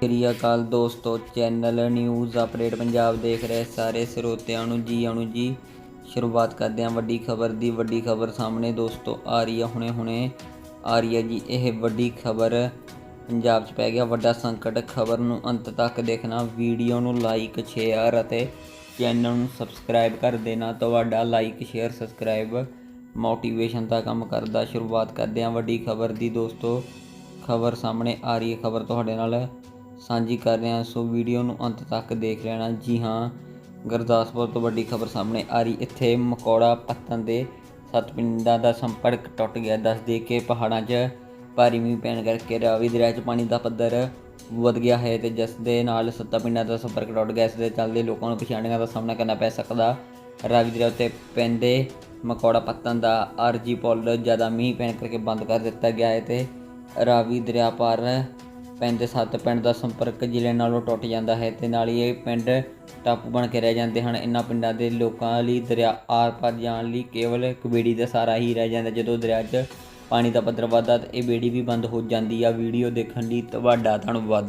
ਸ੍ਰੀ ਅਕਾਲ ਦੋਸਤੋ, channel news update Punjab ਦੇਖ ਰਹੇ ਸਾਰੇ ਸਰੋਤਿਆਂ ਨੂੰ ਜੀ ਆਣੂ ਜੀ। ਸ਼ੁਰੂਆਤ ਕਰਦੇ ਹਾਂ ਵੱਡੀ ਖਬਰ ਦੀ। ਵੱਡੀ ਖਬਰ ਸਾਹਮਣੇ ਦੋਸਤੋ ਆ ਰਹੀ ਹੈ ਹੁਣੇ ਹੁਣੇ ਆ ਰਹੀ ਹੈ ਜੀ, ਇਹ ਵੱਡੀ ਖਬਰ ਪੰਜਾਬ 'ਚ ਪੈ ਗਿਆ। ਵੱਡਾ ਸੰਕਟ, ਖਬਰ ਨੂੰ ਅੰਤ ਤੱਕ ਦੇਖਣਾ, ਵੀਡੀਓ ਨੂੰ ਲਾਈਕ ਸ਼ੇਅਰ ਅਤੇ ਚੈਨਲ ਨੂੰ ਸਬਸਕ੍ਰਾਈਬ ਕਰ ਦੇਣਾ। ਤੁਹਾਡਾ ਲਾਈਕ ਸ਼ੇਅਰ ਸਬਸਕ੍ਰਾਈਬ ਮੋਟੀਵੇਸ਼ਨ ਦਾ ਕੰਮ ਕਰਦਾ। ਸ਼ੁਰੂਆਤ ਕਰਦੇ ਹਾਂ ਵੱਡੀ ਖਬਰ ਦੀ ਦੋਸਤੋ। ਖਬਰ ਸਾਹਮਣੇ ਆ ਰਹੀ ਹੈ। ਖਬਰ ਤੁਹਾਡੇ ਨਾਲ ਸਾਂਝੀ ਕਰ ਰਹੇ ਹਾਂ। ਸੋ ਵੀਡੀਓ ਨੂੰ ਅੰਤ ਤੱਕ ਦੇਖ ਲੈਣਾ। ਜੀ ਹਾਂ, ਗੁਰਦਾਸਪੁਰ ਤੋਂ ਵੱਡੀ ਖਬਰ ਸਾਹਮਣੇ ਆ ਰਹੀ। ਇੱਥੇ ਮਕੌੜਾ ਪੱਤਨ ਦੇ ਸੱਤ ਪਿੰਡਾਂ ਦਾ ਸੰਪਰਕ ਟੁੱਟ ਗਿਆ। ਦੱਸਦੇ ਕਿ ਪਹਾੜਾਂ 'ਚ ਭਾਰੀ ਮੀਂਹ ਪੈਣ ਕਰਕੇ ਰਾਵੀ ਦਰਿਆ 'ਚ ਪਾਣੀ ਦਾ ਪੱਧਰ ਵਧ ਗਿਆ ਹੈ ਤੇ ਜਿਸ ਦੇ ਨਾਲ ਸੱਤਾ ਪਿੰਡਾਂ ਦਾ ਸੰਪਰਕ ਟੁੱਟ ਗਿਆ। ਇਸ ਦੇ ਚੱਲਦੇ ਲੋਕਾਂ ਨੂੰ ਪਰੇਸ਼ਾਨੀਆਂ ਦਾ ਸਾਹਮਣਾ ਕਰਨਾ ਪੈ ਸਕਦਾ। ਰਾਵੀ ਦਰਿਆ ਉੱਤੇ ਪੈਂਦੇ ਮਕੌੜਾ ਪੱਤਨ ਦਾ ਆਰਜੀ ਪੁੱਲ ਜ਼ਿਆਦਾ ਮੀਂਹ ਪੈਣ ਕਰਕੇ ਬੰਦ ਕਰ ਦਿੱਤਾ ਗਿਆ ਹੈ ਤੇ ਰਾਵੀ ਦਰਿਆ ਪਾਰ ਪੈਂਦੇ ਸੱਤ ਪਿੰਡ ਦਾ ਸੰਪਰਕ ਜ਼ਿਲ੍ਹੇ ਨਾਲੋਂ ਟੁੱਟ ਜਾਂਦਾ ਹੈ ਤੇ ਨਾਲ ਹੀ ਇਹ ਪਿੰਡ ਟਾਪੂ ਬਣ ਕੇ ਰਹਿ ਜਾਂਦੇ ਹਨ। ਇਹਨਾਂ ਪਿੰਡਾਂ ਦੇ ਲੋਕਾਂ ਲਈ ਦਰਿਆ ਆਰ ਪਾਰ ਜਾਣ ਲਈ ਕੇਵਲ ਇੱਕ ਬੇੜੀ ਦਾ ਸਹਾਰਾ ਹੀ ਰਹਿ ਜਾਂਦਾ। ਜਦੋਂ ਦਰਿਆ 'ਚ ਪਾਣੀ ਦਾ ਪੱਧਰ ਵੱਧਦਾ ਤਾਂ ਇਹ ਬੇੜੀ ਵੀ ਬੰਦ ਹੋ ਜਾਂਦੀ ਆ। ਵੀਡੀਓ ਦੇਖਣ ਲਈ ਤੁਹਾਡਾ ਧੰਨਵਾਦ।